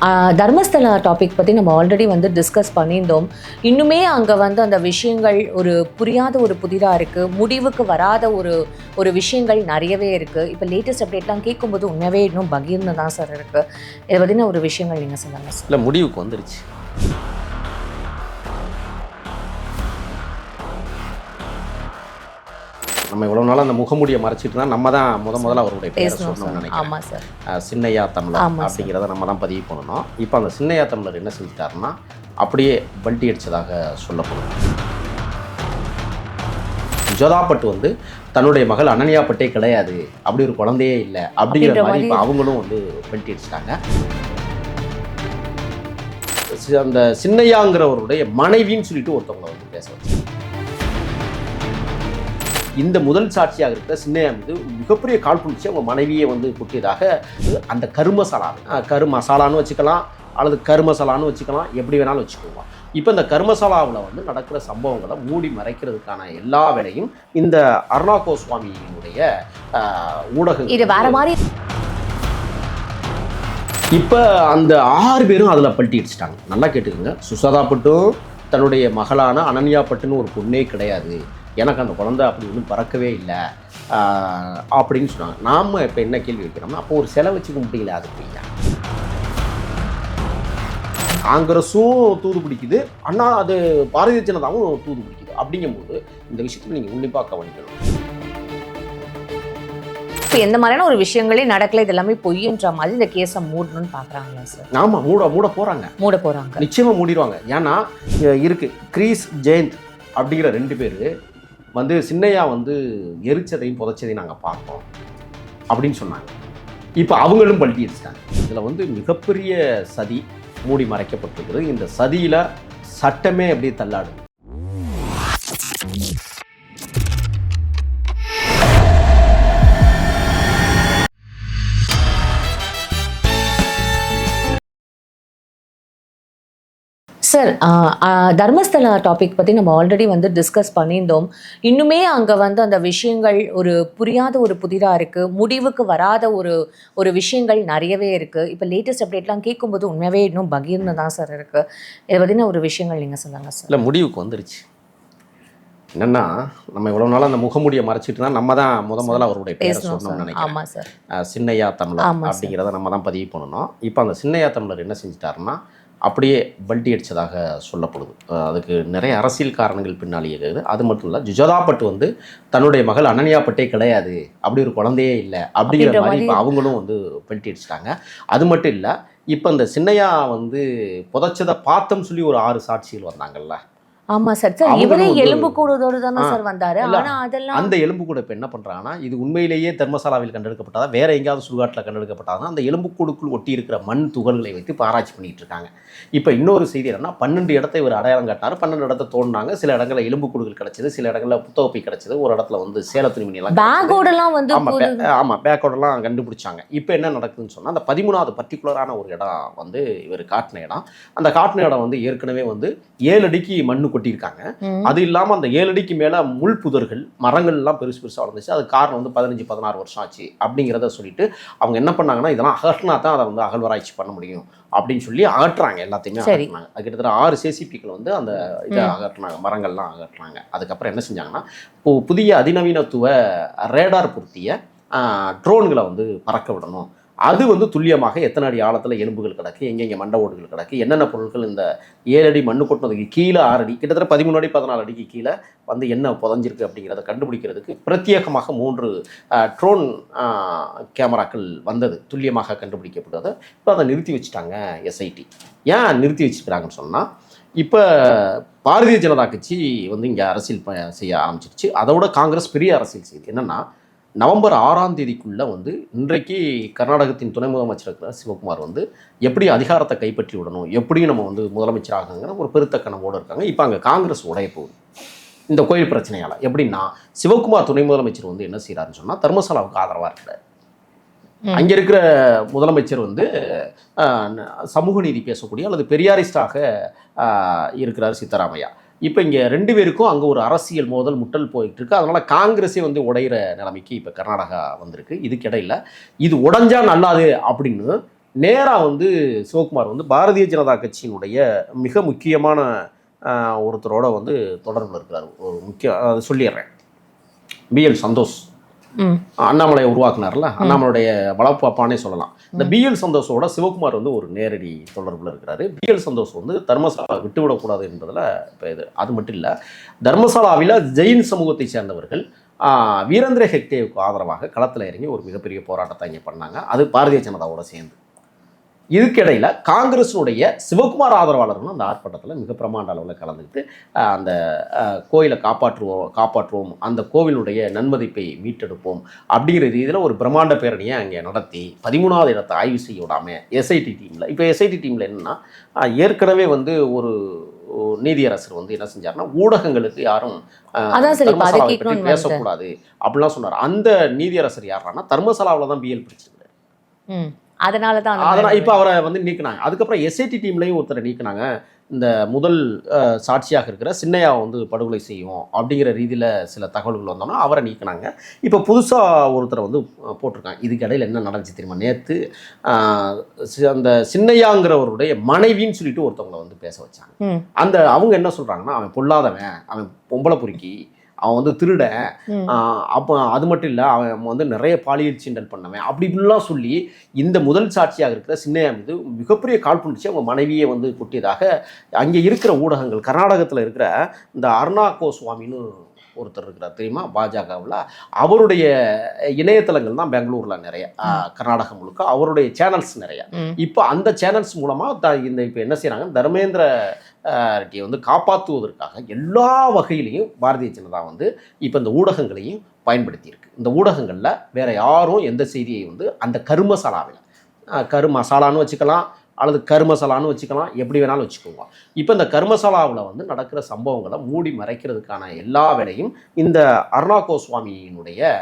தர்மஸ்தல Dharmasthala topic பற்றி நம்ம already வந்து டிஸ்கஸ் பண்ணியிருந்தோம். இன்னுமே அங்கே வந்து அந்த விஷயங்கள் ஒரு புரியாத ஒரு புதிராக இருக்குது முடிவுக்கு வராத ஒரு ஒரு விஷயங்கள் நிறையவே இருக்குது இப்போ லேட்டஸ்ட் அப்டேட்லாம் கேட்கும்போது உண்மையாகவே இன்னும் பகிர்ந்து தான் சார் இருக்குது இதை பற்றின ஒரு விஷயங்கள் நீங்கள் சொல்லுங்க சார் இல்லை முடிவுக்கு வந்துருச்சு. நம்ம இவ்வளோ நாள் அந்த முகமூடியை மறைச்சிட்டு தான் நம்ம தான் முத முதல்ல அவருடைய பேரை சார். நினைக்கிறேன். சின்னையா தமிழர். அப்படிங்கிறத நம்ம தான் பதிவு பண்ணணும். இப்போ அந்த சின்னையா தமிழர் என்ன செஞ்சிட்டாருன்னா அப்படியே பல்ட்டி அடிச்சதாக சொல்லப்படும். ஜோதாப்பட்டு வந்து தன்னுடைய மகள் அனன்யாப்பட்டே கிடையாது. அப்படி ஒரு குழந்தையே இல்லை. அப்படிங்கிற மாதிரி இப்போ அவங்களும் வந்து பல்ட்டி அடிச்சிட்டாங்க. அந்த சின்னையாங்கிறவருடைய மனைவின்னு சொல்லிட்டு ஒருத்தவங்களை வந்து பேச வச்சு இந்த முதல் சாட்சியாக இருக்கிற சின்னையா மீது மிகப்பெரிய கால் பிடிச்சி அவங்க மனைவியை வந்து குட்டியதாக அந்த கருமசாலா கரு மசாலான்னு வச்சுக்கலாம் அல்லது கருமசாலான்னு வச்சுக்கலாம் எப்படி வேணாலும் வச்சுக்குவோம் இப்போ இந்த கர்மசாலாவில் வந்து நடக்கிற சம்பவங்களை மூடி மறைக்கிறதுக்கான எல்லா வேலையும் இந்த அருணா கோஸ்வாமியினுடைய அஹ், ஊடக இது வேற மாதிரி இப்போ அந்த ஆறு பேரும் அதில் பல்ட்டி அடிச்சிட்டாங்க. நல்லா கேட்டுக்கோங்க. சுசதா பட்டும் தன்னுடைய மகளான அனன்யா பட்டுன்னு ஒரு பொண்ணே கிடையாது. எனக்கு அந்த குழந்தை அப்படி ஒன்றும் பறக்கவே இல்லை. அப்படின்னு சொன்னாங்க. நாம் இப்போ என்ன கேள்வி வைக்கிறோம்னா அப்போ ஒரு செலவு வச்சுக்க முடியல அது பொய்யா காங்கிரஸும் தூது பிடிக்குது. அண்ணா அது பாரதிய ஜனதாவும் தூது பிடிக்குது. அப்படிங்கும்போது இந்த விஷயத்தில் நீங்கள் உன்னிப்பாக கவனிக்கணும். இப்போ எந்த மாதிரியான ஒரு விஷயங்களே நடக்கல இது எல்லாமே பொய்ன்ற மாதிரி இந்த கேஸை மூடணும்னு பார்க்குறாங்களா சார் ஆமாம் மூட மூட போகிறாங்க மூட போகிறாங்க நிச்சயமா மூடிடுவாங்க. ஏன்னா இ- இருக்கு. கிரீஸ் ஜெயந்த் அப்படிங்கிற ரெண்டு பேர் வந்து சின்னையா வந்து எரிச்சதையும் புதைச்சதையும் நாங்கள் பார்த்தோம் அப்படின்னு சொன்னாங்க. இப்போ அவங்களும் பல்டி அடிச்சிட்டாங்க. இதில் வந்து மிகப்பெரிய சதி மூடி மறைக்கப்பட்டிருக்கிறது இந்த சதியில் சட்டமே அப்படியே தள்ளாடுது. சார் ஆஹ் ஆஹ் தர்மஸ்தலா டாபிக் பற்றி நம்ம ஆல்ரெடி வந்து டிஸ்கஸ் பண்ணியிருந்தோம். இன்னுமே அங்கே வந்து அந்த விஷயங்கள் ஒரு புரியாத ஒரு புதிராக இருக்குது முடிவுக்கு வராத ஒரு ஒரு விஷயங்கள் நிறையவே இருக்குது இப்போ லேட்டஸ்ட் அப்டேட்லாம் கேட்கும்போது உண்மையாகவே இன்னும் பகீர்னு தான் சார் இருக்குது இதை பற்றின ஒரு விஷயங்கள் நீங்கள் சொல்லுங்க சார் இல்லை முடிவுக்கு வந்துருச்சு. என்னன்னா நம்ம இவ்வளோ நாள் அந்த முகமூடியை மறைச்சிட்டு தான் நம்ம தான் முத முதல்ல அவருடைய பேரை சார் நினைக்கிறேன். ஆமாம் சார் அஹ் சின்னையா தமிழர். அப்படிங்கிறத நம்ம தான் பதிவு பண்ணணும். இப்போ அந்த சின்னையா தமிழர் என்ன செஞ்சிட்டாருன்னா அப்படியே பல்ட்டி அடிச்சதாக சொல்லப்படுது. அதுக்கு நிறைய அரசியல் காரணங்கள் பின்னாடி இருக்குது. அது மட்டும் இல்லை ஜுஜதா பட்டு வந்து தன்னுடைய மகள் அனன்யா பட்டே கிடையாது. அப்படி ஒரு குழந்தையே இல்லை அப்படிங்கிற மாதிரி இப்போ அவங்களும் வந்து பல்ட்டி அடிச்சிட்டாங்க. அது மட்டும் இல்லை இப்போ இந்த சின்னையா வந்து புதைச்சதை பார்த்தோம்னு சொல்லி ஒரு ஆறு சாட்சிகள் வந்தாங்கல்ல. ஆமாம் சார். சார் இவரே எலும்பு கூடுதோடு தானே சார் வந்தாரு. ஆனால் அதெல்லாம் அந்த எலும்பு கூட இப்போ என்ன பண்ணுறாங்கன்னா இது உண்மையிலேயே தர்மசாலாவில் கண்டெடுக்கப்பட்டதா வேற எங்கேயாவது சுடுகாட்டில் கண்டெடுக்கப்பட்டதா அந்த எலும்புக்கூடுக்குள் ஒட்டி இருக்கிற மண் துகள்களை வைத்து ஆராய்ச்சி பண்ணிட்டு இருக்காங்க. இப்போ இன்னொரு செய்தி என்னன்னா பன்னெண்டு இடத்தை இவர் அடையாளம் காட்டினார். பன்னெண்டு இடத்த தோண்டினாங்க. சில இடங்களில் எலும்புக்கூடுகள் கிடைச்சது சில இடங்களில் புத்தகப்பை கிடைச்சது. ஒரு இடத்துல வந்து சேல துணிமணி எல்லாம் கிடைச்சது. பேக்கோடெல்லாம் வந்து ஆமா புது- பே- ஆமா பேக்கோடெல்லாம் கண்டுபிடிச்சாங்க. இப்போ என்ன நடக்குதுன்னு சொன்னா அந்த பதிமூணாவது பர்டிகுலரான ஒரு இடம் வந்து இவர் காட்டின இடம். அந்த காட்டின இடம் வந்து ஏற்கனவே வந்து ஏழு அடிக்கு மண்ணு கொட்டியிருக்காங்க. அது இல்லாமல் அந்த ஏழு அடிக்கு மேலே முள் புதர்கள் மரங்கள் எல்லாம் பெருசு பெருசாக வளர்ந்துச்சு. அது காரணம் வந்து பதினஞ்சு பதினாறு வருஷம் ஆச்சு அப்படிங்கிறத சொல்லிட்டு அவங்க என்ன பண்ணாங்கன்னா இதெல்லாம் அகற்றினா தான் அதை வந்து அகழ்வாராய்ச்சி பண்ண முடியும். அப்படின்னு சொல்லி அகற்றுறாங்க எல்லாத்தையுமே. அகற்றினாங்க அது கிட்டத்தட்ட ஆறு சேசிபிக்கள் வந்து அந்த இதை. அகற்றினாங்க மரங்கள்லாம் அகற்றினாங்க அதுக்கப்புறம் என்ன செஞ்சாங்கன்னா இப்போ புதிய அதிநவீனத்துவ ரேடார் பொருத்திய ட்ரோன்களை வந்து பறக்க விடணும் அது வந்து துல்லியமாக எத்தனை அடி ஆழத்தில் எலும்புகள் கிடக்கு எங்கெங்கே மண்ட ஓடுகள் கிடக்கு என்னென்ன பொருட்கள் இந்த ஏழு அடி மண்ணு கொட்டினதுக்கு கீழே ஆறு அடி கிட்டத்தட்ட பதிமூணு அடி பதினாலு அடிக்கு கீழே வந்து என்ன புதஞ்சிருக்கு அப்படிங்கிறத கண்டுபிடிக்கிறதுக்கு பிரத்யேகமாக மூன்று ட்ரோன் கேமராக்கள் வந்தது துல்லியமாக கண்டுபிடிக்கப்பட்டது. இப்போ அதை நிறுத்தி வச்சுட்டாங்க எஸ்ஐடி ஏன் நிறுத்தி வச்சுக்கிறாங்கன்னு சொன்னால் இப்போ பாரதிய ஜனதா கட்சி வந்து இங்கே அரசியல் ப- செய்ய ஆரம்பிச்சிருச்சு. அதோட காங்கிரஸ் பெரிய அரசியல் செய்யுது என்னென்னா நவம்பர் ஆறாம் தேதிக்குள்ளே வந்து இன்றைக்கு கர்நாடகத்தின் துணை முதலமைச்சர் இருக்கிற சிவகுமார் வந்து எப்படி அதிகாரத்தை கைப்பற்றி விடணும் எப்படி நம்ம வந்து முதலமைச்சராகங்கிற ஒரு பெருத்த கனவோடு இருக்காங்க. இப்போ அங்கே காங்கிரஸ் உடைய போகுது. இந்த கோயில் பிரச்சனையால் எப்படின்னா சிவகுமார் துணை முதலமைச்சர் வந்து என்ன செய்கிறாருன்னு சொன்னால் தர்மசாலாவுக்கு ஆதரவாக இருக்கிறார். அங்கே இருக்கிற முதலமைச்சர் வந்து சமூக நீதி பேசக்கூடிய அல்லது பெரியாரிஸ்டாக இருக்கிறார் சித்தராமையா. இப்போ இங்கே ரெண்டு பேருக்கும் அங்கே ஒரு அரசியல் மோதல் முட்டல் போயிட்டு இருக்கு. காங்கிரஸே வந்து உடையிற நிலைமைக்கு இப்போ கர்நாடகா வந்திருக்கு. இதுக்கிடையில் இது உடஞ்சா நல்லாது அப்படின்னு நேராக வந்து சிவகுமார் வந்து பாரதிய ஜனதா கட்சியினுடைய மிக முக்கியமான ஒருத்தரோட வந்து தொடர்பில் இருக்கிறார். ஒரு முக்கிய அதை சொல்லிடுறேன். பிஎல் சந்தோஷ். அண்ணாமலையை உருவாக்குனார்ல? அண்ணாமலையுடைய வளப்பாப்பானே சொல்லலாம். இந்த பிஎல் சந்தோஷோட சிவகுமார் வந்து ஒரு நேரடி தொடர்பில் இருக்கிறாரு. பிஎல் சந்தோஷ் வந்து தர்மசாலா விட்டுவிடக்கூடாது என்பதில் இப்போ இது அது மட்டும் இல்லை தர்மசாலாவில் ஜெயின் சமூகத்தை சேர்ந்தவர்கள் வீரேந்திர ஹெக்டேவுக்கு ஆதரவாக களத்தில் இறங்கி ஒரு மிகப்பெரிய போராட்டத்தை இங்கே பண்ணாங்க. அது பாரதிய ஜனதாவோட சேர்ந்து. இதுக்கிடையில் காங்கிரஸினுடைய சிவகுமார் ஆதரவாளர்களும் அந்த ஆர்ப்பாட்டத்தில் மிக பிரமாண்ட அளவில் கலந்துக்கிட்டு அந்த கோயிலை காப்பாற்றுவோம் காப்பாற்றுவோம் அந்த கோவிலுடைய நன்மதிப்பை மீட்டெடுப்போம் அப்படிங்கிற ரீதியில் ஒரு பிரம்மாண்ட பேரணியை அங்கே நடத்தி பதிமூணாவது இடத்தை ஆய்வு செய்ய விடாமல் எஸ்ஐடி டீமில் இப்போ எஸ்ஐடி டீமில் என்னன்னா ஏற்கனவே வந்து ஒரு நீதியரசர் வந்து என்ன செஞ்சாருன்னா ஊடகங்களுக்கு யாரும் பேசக்கூடாது அப்படிலாம் சொன்னார். அந்த நீதியரசர் யாருன்னா தர்மசாலாவில் தான் பிஎல் பிடிச்சிருக்காரு அதனால தான் அதனால் இப்போ அவரை வந்து நீக்கினாங்க. அதுக்கப்புறம் எஸ்ஐடி டீம்லையும் ஒருத்தரை நீக்கினாங்க. இந்த முதல் சாட்சியாக இருக்கிற சின்னையாவை வந்து படுகொலை செய்யும் அப்படிங்கிற ரீதியில் சில தகவல்கள் வந்தோம்னா அவரை நீக்கினாங்க. இப்போ புதுசாக ஒருத்தரை வந்து போட்டிருக்காங்க. இதுக்கு இடையில என்ன நடந்துச்சு தெரியுமா? நேற்று அந்த சின்னையாங்கிறவருடைய மனைவின்னு சொல்லிட்டு ஒருத்தவங்களை வந்து பேச வச்சாங்க. அந்த அவங்க என்ன சொல்கிறாங்கன்னா அவன் பொல்லாதவன் அவன் பொம்பளை பொறுக்கி அவன் வந்து திருடன். ஆஹ் அப்போ அது மட்டும் இல்லை அவன் வந்து நிறைய பாலியல் சீண்டல் பண்ணவன். அப்படி இப்படிலாம் சொல்லி இந்த முதல் சாட்சியாக இருக்கிற சின்னையா மீது மிகப்பெரிய கால் பண்ணிச்சு அவங்க மனைவியை வந்து கொட்டியதாக அங்கே இருக்கிற ஊடகங்கள் கர்நாடகத்தில் இருக்கிற இந்த அருணா கோஸ்வாமின்னு ஒருத்தர் இருக்கிறார். தெரியுமா? பாஜகவில். அவருடைய இணையதளங்கள் தான் பெங்களூரில் நிறைய. கர்நாடகம் முழுக்க அவருடைய சேனல்ஸ் நிறைய. இப்போ அந்த சேனல்ஸ் மூலமாக இந்த இப்போ என்ன செய்கிறாங்க தர்மேந்திர ரெட்டியை வந்து காப்பாற்றுவதற்காக எல்லா வகையிலையும் பாரதிய ஜனதா வந்து இப்போ இந்த ஊடகங்களையும் பயன்படுத்தியிருக்கு. இந்த ஊடகங்களில் வேற யாரும் எந்த செய்தியை வந்து அந்த கருமசாலாவில் கரு மசாலான்னு வச்சுக்கலாம் அல்லது கருமசாலான்னு வச்சுக்கலாம். எப்படி வேணாலும் வச்சுக்கோங்க. இப்போ இந்த கர்மசாலாவில் வந்து நடக்கிற சம்பவங்களை மூடி மறைக்கிறதுக்கான எல்லா வேலையும் இந்த அருணா கோஸ்வாமியினுடைய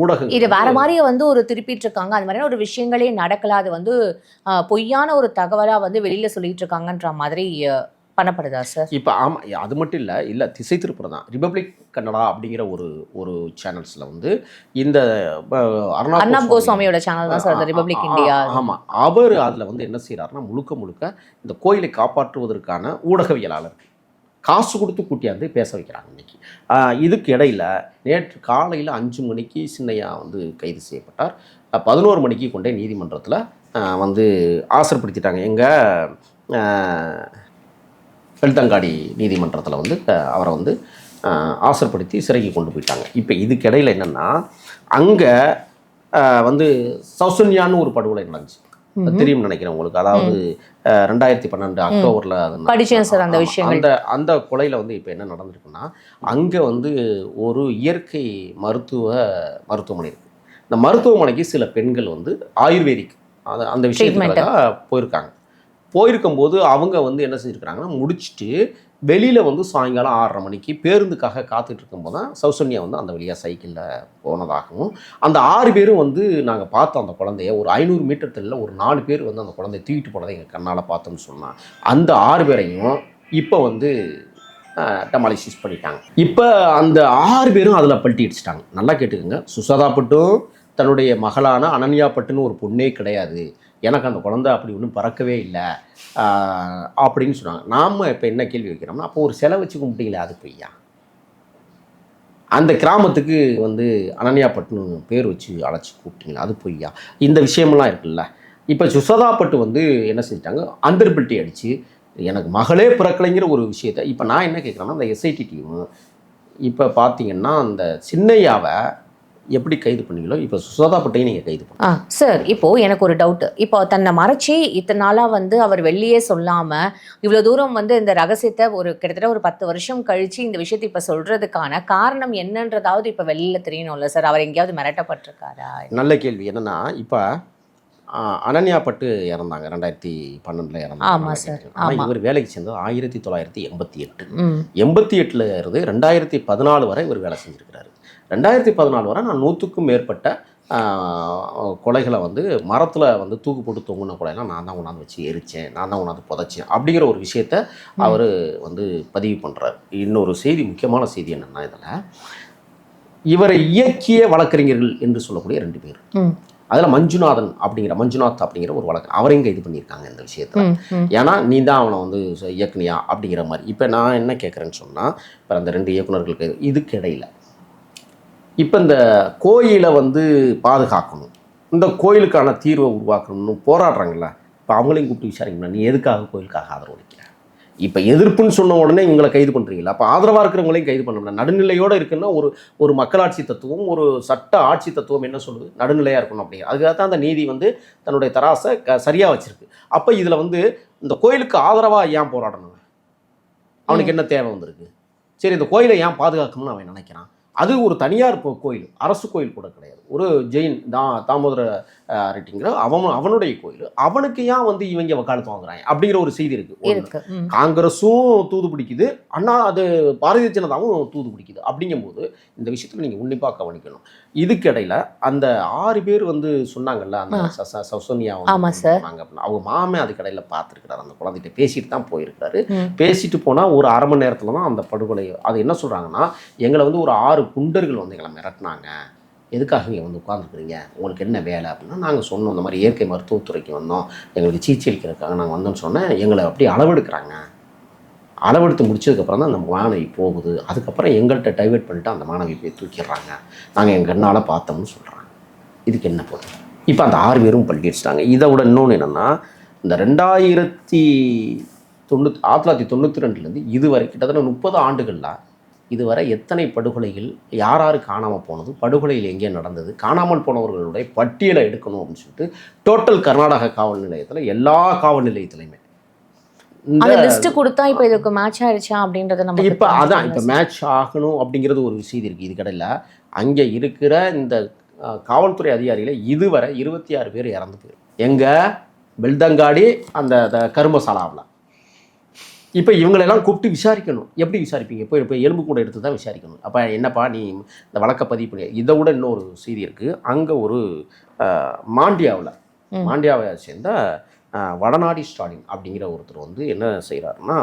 ஊடகங்கள். இது வேற மாதிரியே வந்து ஒரு திருப்பிட்டு இருக்காங்க அது மாதிரியான ஒரு விஷயங்களே நடக்கல. அது வந்து பொய்யான ஒரு தகவலா வந்து வெளியில சொல்லிட்டு இருக்காங்கன்ற மாதிரி பண்ணப்படுதா சார்? இப்போ ஆமாம் அது மட்டும் இல்லை. இல்லை திசை திருப்புறம் தான். ரிபப்ளிக் கன்னடா அப்படிங்கிற ஒரு ஒரு சேனல்ஸில் வந்து இந்த அர்ணாப் கோஸ்வாமி- கோஸ்வாமியோட சேனல் தான் சார் ரிபப்ளிக் இந்தியா ஆமா. அவர் அதில் வந்து என்ன செய்றாருன்னா முழுக்க முழுக்க இந்த கோயிலை காப்பாற்றுவதற்கான ஊடகவியலாளர் காசு கொடுத்து கூட்டியாந்து பேச வைக்கிறாங்க இன்னைக்கு. இதுக்கு இடையில நேற்று காலையில் அஞ்சு மணிக்கு சின்னையா வந்து கைது செய்யப்பட்டார். பதினோரு மணிக்கு கொண்டே நீதிமன்றத்தில் வந்து ஆசர்படுத்திட்டாங்க எங்கள் வெளுத்தங்காடி நீதிமன்றத்தில் வந்து அவரை வந்து அஹ், ஆசர்படுத்தி சிறைக்கு கொண்டு போயிட்டாங்க. இப்போ இதுக்கு இடையில என்னென்னா அங்கே வந்து சௌசன்யான்னு ஒரு படுகொலை நடந்துச்சு. அது தெரியும்னு நினைக்கிறேன் உங்களுக்கு. அதாவது ரெண்டாயிரத்தி பன்னெண்டு அக்டோபரில் படிச்சேன் சார் அந்த விஷயங்கள். அந்த அந்த கொலையில் வந்து இப்போ என்ன நடந்திருக்குன்னா அங்கே வந்து ஒரு இயற்கை மருத்துவ மருத்துவமனை இருக்குது இந்த மருத்துவமனைக்கு சில பெண்கள் வந்து ஆயுர்வேதிக் அது அந்த விஷயத்துக்காக போயிருக்காங்க. போயிருக்கும்போது அவங்க வந்து என்ன செஞ்சுருக்காங்கன்னா முடிச்சுட்டு வெளியில் வந்து சாயங்காலம் ஆறரை மணிக்கு பேருந்துக்காக காத்துட்டு இருக்கும்போது தான் சௌசன்யா வந்து அந்த வழியாக சைக்கிளில் போனதாகவும் அந்த ஆறு பேரும் வந்து நாங்கள் பார்த்தோம் அந்த குழந்தைய ஒரு ஐநூறு மீட்டர் தள்ளில் ஒரு நாலு பேர் வந்து அந்த குழந்தைய தூக்கிட்டு போனதை எங்கள் கண்ணால் பார்த்தோம்னு சொன்னான் அந்த ஆறு பேரையும் இப்போ வந்து டெமாலிசிஸ் பண்ணிட்டாங்க. இப்போ அந்த ஆறு பேரும் அதில் பல்ட்டி அடிச்சிட்டாங்க. நல்லா கேட்டுக்கோங்க. சுசாதா பட்டும் தன்னுடைய மகளான அனன்யா பட்டுன்னு ஒரு பொண்ணே கிடையாது. எனக்கு அந்த குழந்தை அப்படி ஒன்றும் பறக்கவே இல்லை. அப்படின்னு சொன்னாங்க. நாம் இப்போ என்ன கேள்வி வைக்கிறோம்னா அப்போ ஒரு செலை வச்சு கும்பிட்டீங்களே அது பொய்யா? அந்த கிராமத்துக்கு வந்து அனன்யா பேர் வச்சு அழைச்சி கூப்பிட்டீங்களா அது பொய்யா? இந்த விஷயமெல்லாம் இருக்குல்ல. இப்போ சுசதாப்பட்டு வந்து என்ன செஞ்சிட்டாங்க? அந்தர்பில்ட்டி அடித்து எனக்கு மகளே பிறக்கலைங்கிற ஒரு விஷயத்த இப்போ நான் என்ன கேட்குறேன்னா அந்த எஸ்ஐடி டீமு இப்போ பார்த்தீங்கன்னா அந்த சின்னையாவை எப்படி கைது பண்ணீங்களோ இப்போ சுசதா பட்டையும் நீங்கள் கைது பண்ண ஆ சார் இப்போ எனக்கு ஒரு டவுட் இப்போ தன்னை மறைச்சி இத்தனை நாளா வந்து அவர் வெளியே சொல்லாம இவ்வளவு தூரம் வந்து இந்த ரகசியத்தை ஒரு கிட்டத்தட்ட ஒரு பத்து வருஷம் கழிச்சு இந்த விஷயத்தை இப்ப சொல்றதுக்கான காரணம் என்னன்றதாவது இப்ப வெளியில தெரியணும்ல சார்? அவர் எங்கேயாவது மிரட்டப்பட்டிருக்காரா? நல்ல கேள்வி. என்னன்னா இப்போ அனன்யா பட்டு இறந்தாங்க. ரெண்டாயிரத்தி பன்னெண்டில் இறந்தாங்க. ஆமா நல்லா சார். இவர் வேலைக்கு சேர்ந்தது ஆயிரத்தி தொள்ளாயிரத்தி எண்பத்தி எட்டு. எண்பத்தி எட்டில் இருந்து ரெண்டாயிரத்தி பதினாலு வரை இவர் வேலை செஞ்சுருக்கிறாரு. ரெண்டாயிரத்தி பதினாலு வரை நான் நூற்றுக்கும் மேற்பட்ட கொலைகளை வந்து மரத்தில் வந்து தூக்கு போட்டு தொங்குன கொலையெல்லாம் நான் தான் கொண்டாந்து வச்சு எரித்தேன் நான் தான் கொண்டாந்து புதைச்சேன் அப்படிங்கிற ஒரு விஷயத்த அவர் வந்து பதிவு பண்ணுறாரு இன்னொரு செய்தி முக்கியமான செய்தி என்னென்னா இதில் இவரை இயக்கிய வழக்கறிஞர்கள் என்று சொல்லக்கூடிய ரெண்டு பேர். அதில் மஞ்சுநாதன் அப்படிங்கிற மஞ்சுநாத் அப்படிங்கிற ஒரு வழக்கு அவரையும் கைது பண்ணியிருக்காங்க இந்த விஷயத்தில். ஏன்னா நீ தான் அவனை வந்து இயக்குனியா அப்படிங்கிற மாதிரி. இப்போ நான் என்ன கேட்குறேன்னு சொன்னால் இப்போ அந்த ரெண்டு இயக்குனர்களுக்கு இதுக்கு இடையில இப்போ இந்த கோயிலை வந்து பாதுகாக்கணும். இந்த கோயிலுக்கான தீர்வை உருவாக்கணும்னு போராடுறாங்கல்ல இப்போ அவங்களையும் கூப்பிட்டு விசாரிக்கணும் நீ எதுக்காக கோயிலுக்காக ஆதரவு அளிக்கிற? இப்போ எதிர்ப்புன்னு சொன்ன உடனே இவங்களை கைது பண்ணுறீங்களா அப்போ ஆதரவாக இருக்கிறவங்களையும் கைது பண்ண முடியல நடுநிலையோடு இருக்குன்னா ஒரு ஒரு மக்களாட்சி தத்துவம் ஒரு சட்ட ஆட்சி தத்துவம் என்ன சொல்லுது? நடுநிலையாக இருக்கணும் அப்படிங்கிற அதுக்காக தான் அந்த நீதி வந்து தன்னுடைய தராசை க சரியாக வச்சிருக்கு. அப்போ இதில் வந்து இந்த கோயிலுக்கு ஆதரவாக ஏன் போராடணும் அவனுக்கு என்ன தேவை வந்திருக்கு? சரி இந்த கோயிலை ஏன் பாதுகாக்கணும்னு அவன் நினைக்கிறான்? அது ஒரு தனியார் கோயில். அரசு கோயில் கூட கிடையாது. ஒரு ஜெயின் தா தாமோதர அஹ், ரெட்டிங்கிற அவன் அவனுடைய கோயில். அவனுக்கு ஏன் வந்து இவங்க வக்காலத்து வாங்குறாங்க? அப்படிங்கிற ஒரு செய்தி இருக்கு. காங்கிரஸும் தூது பிடிக்குது. அண்ணா அது பாரதிய ஜனதாவும் தூது பிடிக்குது. அப்படிங்கும்போது இந்த விஷயத்தில் நீங்கள் உன்னிப்பாக கவனிக்கணும். இதுக்கு இடையில அந்த ஆறு பேர் வந்து சொன்னாங்கல்ல அந்த சௌசன்யா. சொன்னாங்க அவங்க மாமே அதுக்கு இடையில பார்த்துருக்கிறாரு. அந்த குழந்தைகிட்ட பேசிட்டு தான் போயிருக்கிறாரு. ம். பேசிட்டு போனால் ஒரு அரை மணி நேரத்தில் தான் அந்த படுகொலை அது என்ன சொல்கிறாங்கன்னா எங்களை வந்து ஒரு ஆறு குண்டர்கள் வந்து எங்களை மிரட்டினாங்க. எதுக்காக நீங்கள் வந்து உட்காந்துருக்குறீங்க உங்களுக்கு என்ன வேலை அப்படின்னா நாங்கள் சொன்னோம் இந்த மாதிரி இயற்கை மருத்துவத்துறைக்கு வந்தோம். எங்களுக்கு சிகிச்சை அளிக்கிறதுக்காக நாங்கள் வந்தோம்னு சொன்னேன். எங்களை அப்படியே அளவெடுக்கிறாங்க. அளவெடுத்து முடிச்சதுக்கப்புறம் தான் அந்த மாணவி போகுது. அதுக்கப்புறம் எங்கள்கிட்ட டைவெர்ட் பண்ணிட்டு அந்த மாணவி போய் தூக்கிடுறாங்க. நாங்கள் எங்கள் கண்ணால் பார்த்தோம்னு சொல்கிறாங்க இதுக்கு என்ன போகுது இப்போ அந்த ஆறு பேரும் பள்ளி அடிச்சிட்டாங்க. இதை விட இன்னொன்று என்னென்னா இந்த ரெண்டாயிரத்தி தொண்ணூத் ஆயிரத்தி தொள்ளாயிரத்தி தொண்ணூற்றி ரெண்டுலேருந்து இதுவரை கிட்டத்தட்ட முப்பது ஆண்டுகளில் இதுவரை எத்தனை படுகொலைகள் யார் யார் காணாமல் போனது படுகொலையில் எங்கே நடந்தது காணாமல் போனவர்களுடைய பட்டியலை எடுக்கணும் அப்படின்னு சொல்லிட்டு டோட்டல் கர்நாடக காவல் நிலையத்தில் எல்லா காவல் நிலையத்திலையுமே. அந்த லிஸ்ட் கொடுத்தா இப்போ இதுக்கு மேட்ச் ஆயிடுச்சா அப்படின்றத நம்ம இப்போ அதான் இப்போ மேட்ச் ஆகணும் அப்படிங்கிறது ஒரு விஷயம் இருக்குது இது கடையில். அங்கே இருக்கிற இந்த காவல்துறை அதிகாரிகளை இதுவரை இருபத்தி ஆறு பேர் இறந்து போயிரு. எங்கே? பெல்தங்காடி அந்த கருமசாலாவில் இப்போ இவங்களெல்லாம் கூப்பிட்டு விசாரிக்கணும். எப்படி விசாரிப்பீங்க? இப்போ இப்போ எலும்பு கூட எடுத்து தான் விசாரிக்கணும். அப்போ என்னப்பா நீ இந்த வழக்கை பதிவு பண்ணி இதை விட இன்னொரு செய்தி இருக்குது அங்கே ஒரு மாண்டியாவில். மாண்டியாவை சேர்ந்த வடநாடி ஸ்டாலின் அப்படிங்கிற ஒருத்தர் வந்து என்ன செய்கிறாருன்னா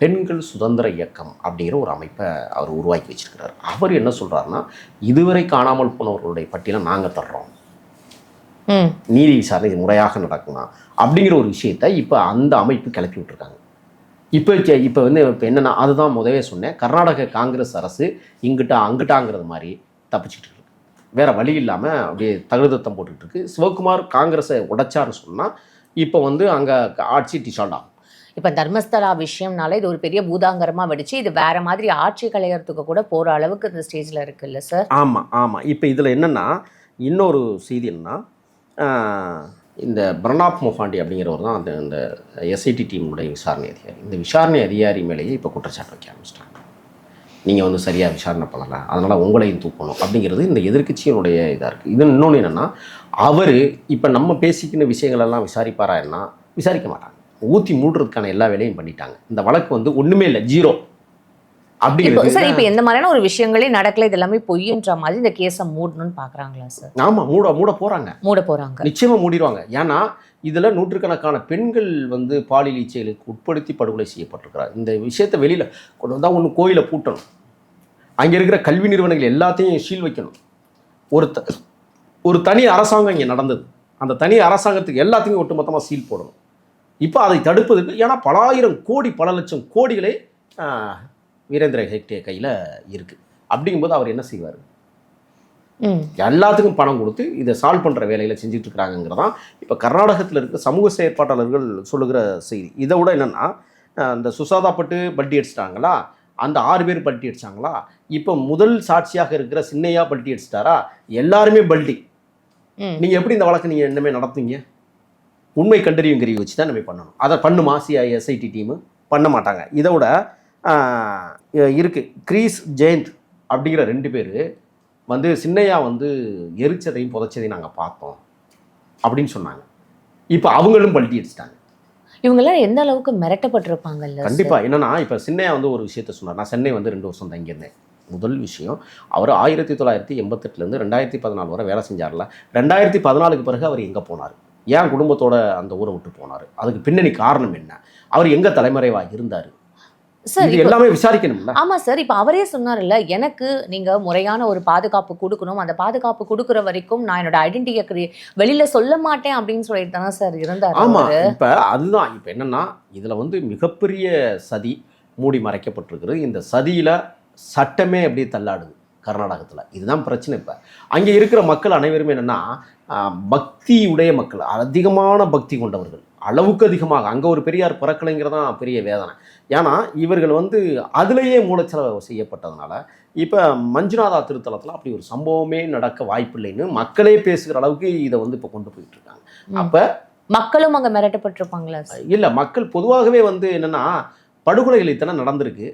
பெண்கள் சுதந்திர இயக்கம் அப்படிங்கிற ஒரு அமைப்பை அவர் உருவாக்கி வச்சிருக்கிறார். அவர் என்ன சொல்கிறாருன்னா இதுவரை காணாமல் போனவர்களுடைய பட்டியலை நாங்கள் தர்றோம். நீதி விசாரணை முறையாக நடக்குமா? அப்படிங்கிற ஒரு விஷயத்தை இப்போ அந்த அமைப்பு கிளப்பி விட்டுருக்காங்க. இப்போ இப்போ வந்து இப்போ என்னன்னா அதுதான் முதவே சொன்னேன். கர்நாடக காங்கிரஸ் அரசு இங்கிட்ட அங்கிட்டாங்கிறது மாதிரி தப்பிச்சிட்டு இருக்கு. வேற வழி இல்லாமல் அப்படியே தகுதத்தம் போட்டுக்கிட்டு இருக்கு. சிவகுமார் காங்கிரஸை உடைச்சாருன்னு சொன்னால் இப்போ வந்து அங்கே ஆட்சி டிசால்ட் ஆகும். இப்போ தர்மஸ்தலா விஷயம்னால இது ஒரு பெரிய பூதாங்கரமா வெடிச்சு இது வேற மாதிரி ஆட்சி கலையறதுக்கு கூட போற அளவுக்கு இந்த ஸ்டேஜ்ல இருக்குல்ல சார் ஆமாம் ஆமாம் இப்போ இதில் என்னென்னா இன்னொரு செய்தி என்னன்னா இந்த பிரணாப் மொஃபாண்டி அப்படிங்கிறவர் தான் அந்த இந்த எஸ்ஐடி டீமுடைய விசாரணை அதிகாரி. இந்த விசாரணை அதிகாரி மேலேயே இப்போ குற்றச்சாட்டு வைக்க ஆரம்பிச்சிட்டாங்க. நீங்கள் வந்து சரியாக விசாரணை பண்ணலை அதனால் உங்களையும் தூக்கணும் அப்படிங்கிறது இந்த எதிர்க்கட்சியினுடைய இதாக இருக்குது இது இன்னொன்று என்னென்னா அவர் இப்போ நம்ம பேசிக்கின விஷயங்களெல்லாம் விசாரிப்பாரா என்ன? விசாரிக்க மாட்டாங்க. ஊற்றி மூடுறதுக்கான எல்லா வேலையும் பண்ணிட்டாங்க. இந்த வழக்கு வந்து ஒன்றுமே இல்லை ஜீரோ. அப்படிங்கிறது. சார் இப்போ எந்த மாதிரியான ஒரு விஷயங்களே நடக்கல இது எல்லாமே பொய்ன்ற மாதிரி இந்த கேஸை மூடணும்னு பாக்குறாங்களா சார்? ஆமாம் மூட மூட போகிறாங்க மூட போறாங்க. நிச்சயமா மூடிடுவாங்க. ஏன்னா இதுல நூற்றுக்கணக்கான பெண்கள் வந்து பாலியல் இச்சைகளுக்கு உட்படுத்தி படுகொலை செய்யப்பட்டிருக்கிறார். இந்த விஷயத்தை வெளியில கொண்டு வந்தா ஒன்று கோயிலை பூட்டணும். அங்க இருக்கிற கல்வி நிறுவனங்கள் எல்லாத்தையும் சீல் வைக்கணும். ஒரு த ஒரு தனி அரசாங்கம் இங்கே நடந்தது. அந்த தனி அரசாங்கத்துக்கு எல்லாத்தையும் ஒட்டுமொத்தமாக சீல் போடணும். இப்போ அதை தடுப்பதற்கு ஏன்னா பல ஆயிரம் கோடி பல லட்சம் கோடிகளே வீரேந்திர ஹெக்டே கையில் இருக்குது அப்படிங்கும்போது அவர் என்ன செய்வார்? எல்லாத்துக்கும் பணம் கொடுத்து இதை சால்வ் பண்ணுற வேலையில் செஞ்சுட்டு இருக்கிறாங்கிறதான் இப்போ கர்நாடகத்தில் இருக்கிற சமூக செயற்பாட்டாளர்கள் சொல்லுகிற செய்தி. இதை விட என்னென்னா இந்த சுசாதா பட்டு பல்ட்டி அடிச்சிட்டாங்களா? அந்த ஆறு பேர் பல்ட்டி அடிச்சாங்களா? இப்போ முதல் சாட்சியாக இருக்கிற சின்னையா பல்ட்டி அடிச்சிட்டாரா? எல்லாருமே பல்ட்டி ம். நீங்கள் எப்படி இந்த வழக்கு நீங்கள் என்னமே நடத்துவீங்க உண்மை கண்டறியும் கருவி வச்சு தான் நம்ம பண்ணணும். அதை பண்ணுமா சிஐ எஸ்ஐடி டீமு பண்ண மாட்டாங்க. இதை விட ஆஹ், இருக்கு. கிரீஸ் ஜெயந்த் அப்படிங்கிற ரெண்டு பேர் வந்து சின்னையா வந்து எரிச்சதையும் புதைச்சதையும் நாங்கள் பார்த்தோம் அப்படின்னு சொன்னாங்க. இப்போ அவங்களும் பல்ட்டி அடிச்சிட்டாங்க. இவங்கெல்லாம் எந்த அளவுக்கு மிரட்டப்பட்டிருப்பாங்கல்ல சார்? கண்டிப்பா. என்னன்னா இப்போ சின்னையா வந்து ஒரு விஷயத்த சொன்னார். நான் சென்னை வந்து ரெண்டு வருஷம் தங்கியிருந்தேன். முதல் விஷயம் அவர் ஆயிரத்தி தொள்ளாயிரத்தி எண்பத்தெட்டுலேருந்து ரெண்டாயிரத்தி பதினாலு வரை வேலை செஞ்சார்ல. ரெண்டாயிரத்தி பதினாலுக்கு பிறகு அவர் எங்கே போனார்? ஏன் குடும்பத்தோட அந்த ஊரை விட்டு போனார்? அதுக்கு பின்னணி காரணம் என்ன? அவர் எங்கே தலைமறைவாக இருந்தார்? சார் எல்லாமே விசாரிக்கணும்ல? ஆமா சார் இப்போ அவரே சொன்னார்ல எனக்கு நீங்க முறையான ஒரு பாதுகாப்பு கொடுக்கணும். அந்த பாதுகாப்பு கொடுக்குற வரைக்கும் நான் என்னோட ஐடென்டிட்டியை வெளியில சொல்ல மாட்டேன் அப்படின்னு சொல்லிட்டு தானே சார் இருந்தார் ஆமா அவரு. இப்ப அதுதான் இப்ப என்னன்னா இதுல வந்து மிகப்பெரிய சதி மூடி மறைக்கப்பட்டிருக்கிறது இந்த சதியில சட்டமே அப்படியே தள்ளாடுது கர்நாடகத்துல. இதுதான் பிரச்சனை இப்ப. அங்க இருக்கிற மக்கள் அனைவருமே என்னன்னா ஆஹ், பக்தி உடைய மக்கள் அதிகமான பக்தி கொண்டவர்கள். அளவுக்கு அதிகமாக அங்க ஒரு பெரியார் பிறக்கலைங்கிறது தான் பெரிய வேதனை. ஏன்னா இவர்கள் வந்து அதுலேயே மூலச்செலவு செய்யப்பட்டதுனால இப்போ மஞ்சுநாதா திருத்தலத்தில் அப்படி ஒரு சம்பவமே நடக்க வாய்ப்பில்லைன்னு மக்களே பேசுகிற அளவுக்கு இதை வந்து இப்போ கொண்டு போயிட்டு இருக்காங்க. ம். அப்ப மக்களும் அங்க மிரட்டப்பட்டிருப்பாங்களா. இல்லை மக்கள் பொதுவாகவே வந்து என்னன்னா படுகொலைகள் இத்தனை நடந்திருக்கு.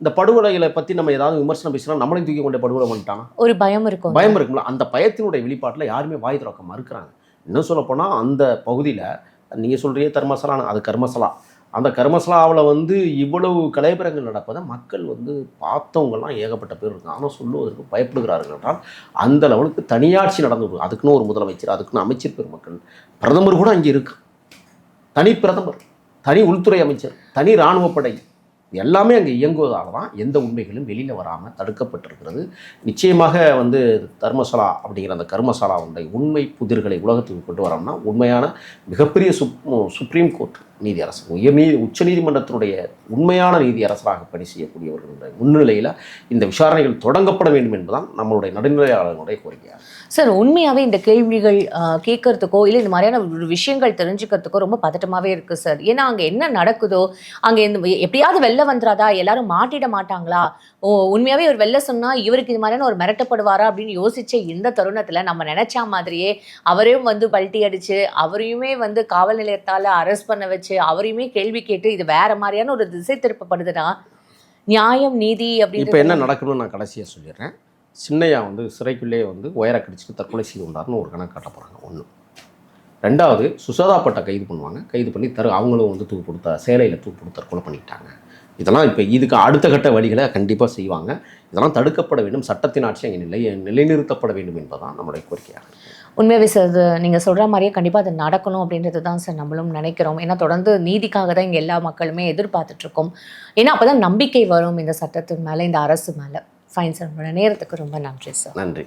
இந்த படுகொலைகளை பற்றி நம்ம ஏதாவது விமர்சனம் பேசினா நம்மளையும் தூக்கி கொண்டு படுகொலை பண்ணிட்டாங்க ஒரு பயம் இருக்கும். பயம் இருக்கும்ல. அந்த பயத்தினுடைய வெளிப்பாட்டில் யாருமே வாய் திறக்க மறுக்கிறாங்க. இன்னும் சொல்லப்போனால் அந்த பகுதியில் நீங்கள் சொல்கிறீங்க தர்மசலா அது கர்மசலா. அந்த கர்மசலாவில் வந்து இவ்வளவு கலைபரங்கள் நடப்பதை மக்கள் வந்து பார்த்தவங்கலாம் ஏகப்பட்ட பேர் இருக்காங்க. ஆனால் சொல்லுவதற்கு பயப்படுகிறார்கள் என்றால் அந்த லெவலுக்கு தனியாட்சி நடந்து அதுக்குன்னு ஒரு முதலமைச்சர் அதுக்குன்னு அமைச்சர் பெருமக்கள். பிரதமர் கூட அங்கே இருக்கு தனி பிரதமர் தனி உள்துறை அமைச்சர் தனி இராணுவப்படை எல்லாமே அங்கே இயங்குவதால் தான் எந்த உண்மைகளும் வெளியில் வராமல் தடுக்கப்பட்டிருக்கிறது. நிச்சயமாக வந்து தர்மசாலா அப்படிங்கிற அந்த கர்மசாலா உண்டை உண்மை புதிர்களை உலகத்துக்கு கொண்டு வரோம்னா உண்மையான மிகப்பெரிய சுப் சுப்ரீம் கோர்ட் நீதி அரசு உயர்நீதி உச்சநீதிமன்றத்தினுடைய உண்மையான நீதி அரசராக பணி செய்யக்கூடியவர்களுடைய முன்னிலையில் இந்த விசாரணைகள் தொடங்கப்பட வேண்டும் என்பதுதான் நம்மளுடைய நடுநிலையாளர்களுடைய கோரிக்கையாக சார் உண்மையாவே இந்த கேள்விகள் கேட்கறதுக்கோ இல்லை இந்த மாதிரியான ஒரு விஷயங்கள் தெரிஞ்சுக்கிறதுக்கோ ரொம்ப பதட்டமாவே இருக்கு சார். ஏன்னா அங்க என்ன நடக்குதோ அங்க இந்த எப்படியாவது வெளில வந்துடாதா எல்லாரும் மாட்டிட மாட்டாங்களா? ஓ உண்மையாவே ஒரு வெளில சொன்னா இவருக்கு இது மாதிரியான ஒரு மிரட்டப்படுவாரா அப்படின்னு யோசிச்ச இந்த தருணத்துல நம்ம நினச்சா மாதிரியே அவரையும் வந்து பல்ட்டி அடிச்சு அவரையுமே வந்து காவல் நிலையத்தால அரெஸ்ட் பண்ண வச்சு அவரையுமே கேள்வி கேட்டு இது வேற மாதிரியான ஒரு திசை திருப்பப்படுதுன்னா நியாயம் நீதி இப்போ அப்படின்னு என்ன நடக்கணும்னு நான் கடைசியாக சொல்லிடுறேன். சின்னையா வந்து சிறைக்குள்ளேயே வந்து உயர கடிச்சிட்டு தற்கொலை செய்து கொண்டார்னு ஒரு கணக்கு காட்ட போகிறாங்க ஒன்று ரெண்டாவது சுசதா பட்டை கைது பண்ணுவாங்க. கைது பண்ணி தரு அவங்களும் வந்து தூக்கு கொடுத்த சேலையில் தூக்கு கொடுத்து தற்கொலை பண்ணிட்டாங்க. இதெல்லாம் இப்போ இதுக்கு அடுத்த கட்ட வழிகளை கண்டிப்பாக செய்வாங்க. இதெல்லாம் தடுக்கப்பட வேண்டும். சட்டத்தின் ஆட்சி அங்கே நிலை நிலைநிறுத்தப்பட வேண்டும் என்பதுதான் நம்முடைய கோரிக்கையாக உண்மையாகவே சார் அது நீங்கள் சொல்கிற மாதிரியே கண்டிப்பாக அது நடக்கணும் அப்படின்றது தான் சார் நம்மளும் நினைக்கிறோம். ஏன்னா தொடர்ந்து நீதிக்காக தான் இங்கே எல்லா மக்களுமே எதிர்பார்த்துட்ருக்கோம் ஏன்னா அப்போ தான் நம்பிக்கை வரும் இந்த சட்டத்தின் மேலே இந்த அரசு மேலே. ஃபைன் சார் உங்களோட நேரத்துக்கு ரொம்ப நன்றி சார் நன்றி.